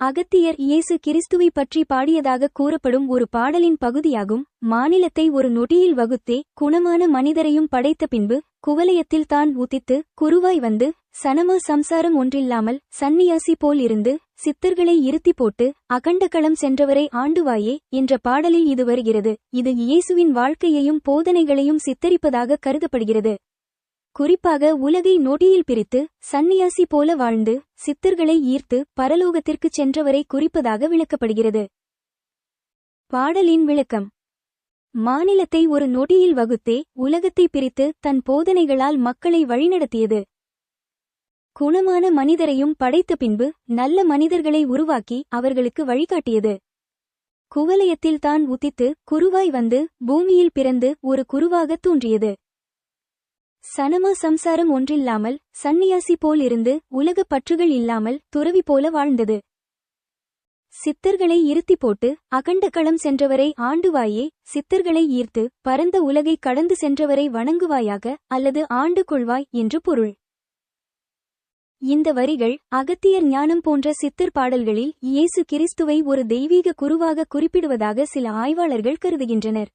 அகத்தியர் இயேசு கிறிஸ்துவை பற்றி பாடியதாக கூறப்படும் ஒரு பாடலின் பகுதியாகும். மாநிலத்தை ஒரு நொடியில் வகுத்தே குணமான மனிதரையும் படைத்த பின்பு குவலயத்தில் தான் உதித்து குருவாய் வந்து சனம சம்சாரம் ஒன்றில்லாமல் சந்நியாசி போல் இருந்து சித்தர்களை இருத்தி போட்டு அகண்ட களம் சென்றவரை ஆண்டுவாயே என்ற பாடலில் இது வருகிறது. இது இயேசுவின் வாழ்க்கையையும் போதனைகளையும் சித்தரிப்பதாக கருதப்படுகிறது. குறிப்பாக உலகை நொடியில் பிரித்து சந்நியாசி போல வாழ்ந்து சித்தர்களை ஈர்த்து பரலோகத்திற்குச் சென்றவரை குறிப்பதாக விளக்கப்படுகிறது. பாடலின் விளக்கம். மாநிலத்தை ஒரு நொடியில் வகுத்தே உலகத்தை பிரித்து தன் போதனைகளால் மக்களை வழிநடத்தியது. குணமான மனிதரையும் படைத்த பின்பு நல்ல மனிதர்களை உருவாக்கி அவர்களுக்கு வழிகாட்டியது. குவலயத்தில் தான் உதித்து குருவாய் வந்து பூமியில் பிறந்து ஒரு குருவாகத் தோன்றியது. சனம சம்சாரம் ஒன்றில்லாமல் சந்நியாசி போல் இருந்து உலகப் பற்றுகள் இல்லாமல் துறவி போல வாழ்ந்தது. சித்தர்களை இருத்தி போட்டு அகண்ட களம் சென்றவரை ஆண்டுவாயே சித்தர்களை ஈர்த்து பரந்த உலகை கடந்து சென்றவரை வணங்குவாயாக அல்லது ஆண்டு கொள்வாய் என்று பொருள். இந்த வரிகள் அகத்தியர் ஞானம் போன்ற சித்தர் பாடல்களில் இயேசு கிறிஸ்துவை ஒரு தெய்வீக குருவாக குறிப்பிடுவதாக சில ஆய்வாளர்கள் கருதுகின்றனர்.